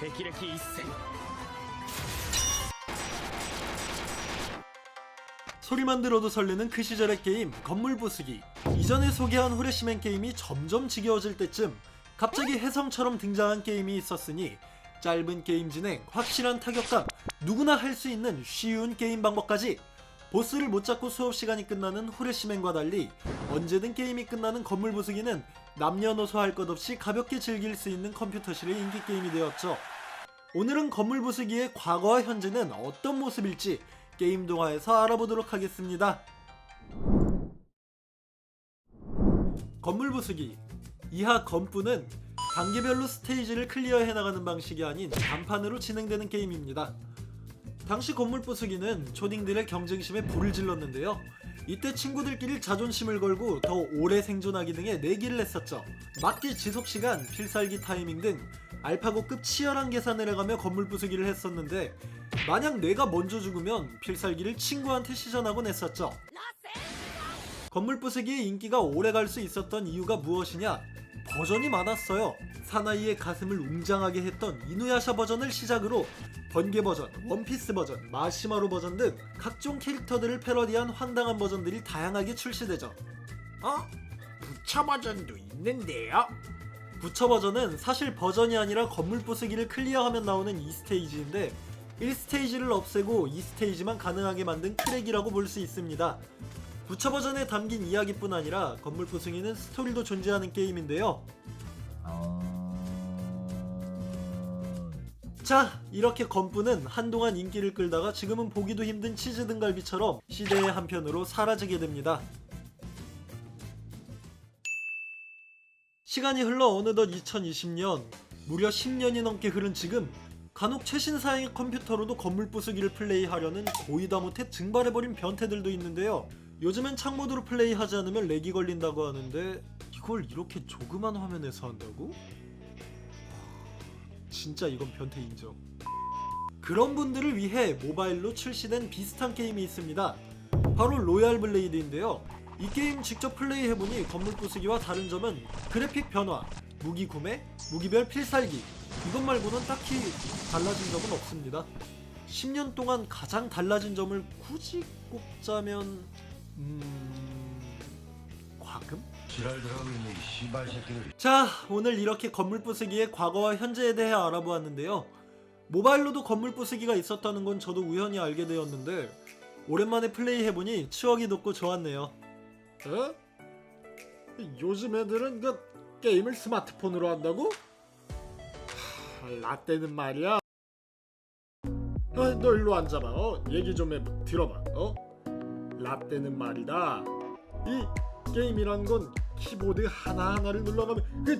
霹靂一閃 소리만 들어도 설레는 그 시절의 게임 건물 부수기 이전에 소개한 후레시맨 게임이 점점 지겨워질 때쯤 갑자기 혜성처럼 등장한 게임이 있었으니 짧은 게임 진행, 확실한 타격감, 누구나 할 수 있는 쉬운 게임 방법까지 보스를 못 잡고 수업 시간이 끝나는 후레시맨과 달리 언제든 게임이 끝나는 건물 부수기는 남녀노소 할 것 없이 가볍게 즐길 수 있는 컴퓨터실의 인기 게임이 되었죠. 오늘은 건물 부수기의 과거와 현재는 어떤 모습일지 게임 동화에서 알아보도록 하겠습니다. 건물 부수기 이하 건프는 단계별로 스테이지를 클리어해 나가는 방식이 아닌 단판으로 진행되는 게임입니다. 당시 건물 부수기는 초딩들의 경쟁심에 불을 질렀는데요. 이때 친구들끼리 자존심을 걸고 더 오래 생존하기 등의 내기를 했었죠. 막기 지속 시간, 필살기 타이밍 등 알파고급 치열한 계산을 해가며 건물 부수기를 했었는데 만약 내가 먼저 죽으면 필살기를 친구한테 시전하곤 했었죠. 건물 부수기의 인기가 오래 갈 수 있었던 이유가 무엇이냐? 버전이 많았어요. 사나이의 가슴을 웅장하게 했던 이누야샤 버전을 시작으로 번개 버전, 원피스 버전, 마시마로 버전 등 각종 캐릭터들을 패러디한 황당한 버전들이 다양하게 출시되죠. 어? 부처 버전도 있는데요? 부처 버전은 사실 버전이 아니라 건물 부수기를 클리어하면 나오는 2스테이지인데 1스테이지를 없애고 2스테이지만 가능하게 만든 크랙이라고 볼 수 있습니다. 부처 버전에 담긴 이야기뿐 아니라 건물 부수기는 스토리도 존재하는 게임인데요. 자, 이렇게 건프는 한동안 인기를 끌다가 지금은 보기도 힘든 치즈 등갈비처럼 시대의 한편으로 사라지게 됩니다. 시간이 흘러 어느덧 2020년 무려 10년이 넘게 흐른 지금 간혹 최신 사양의 컴퓨터로도 건물 부수기를 플레이하려는 고이다 못해 증발해버린 변태들도 있는데요 요즘엔 창모드로 플레이하지 않으면 렉이 걸린다고 하는데 이걸 이렇게 조그만 화면에서 한다고? 진짜 이건 변태 인정. 그런 분들을 위해 모바일로 출시된 비슷한 게임이 있습니다. 바로 로얄 블레이드인데요. 이 게임 직접 플레이해보니 건물 부수기와 다른 점은 그래픽 변화, 무기 구매, 무기별 필살기 이것 말고는 딱히 달라진 점은 없습니다. 10년 동안 가장 달라진 점을 굳이 꼽자면 음... 과금? 지랄 들어가고 있는 이 씨발 새끼들 자, 오늘 이렇게 건물 부수기의 과거와 현재에 대해 알아보았는데요. 모바일로도 건물 부수기가 있었다는 건 저도 우연히 알게 되었는데 오랜만에 플레이해보니 추억이 돋고 좋았네요. 어? 요즘 애들은 그 게임을 스마트폰으로 한다고? 하, 라떼는 말이야. 어, 너 일로 앉아봐. 어? 얘기 좀 해, 들어봐. 어? 라떼는 말이다. 이 게임이란 건 키보드 하나하나를 눌러가면 그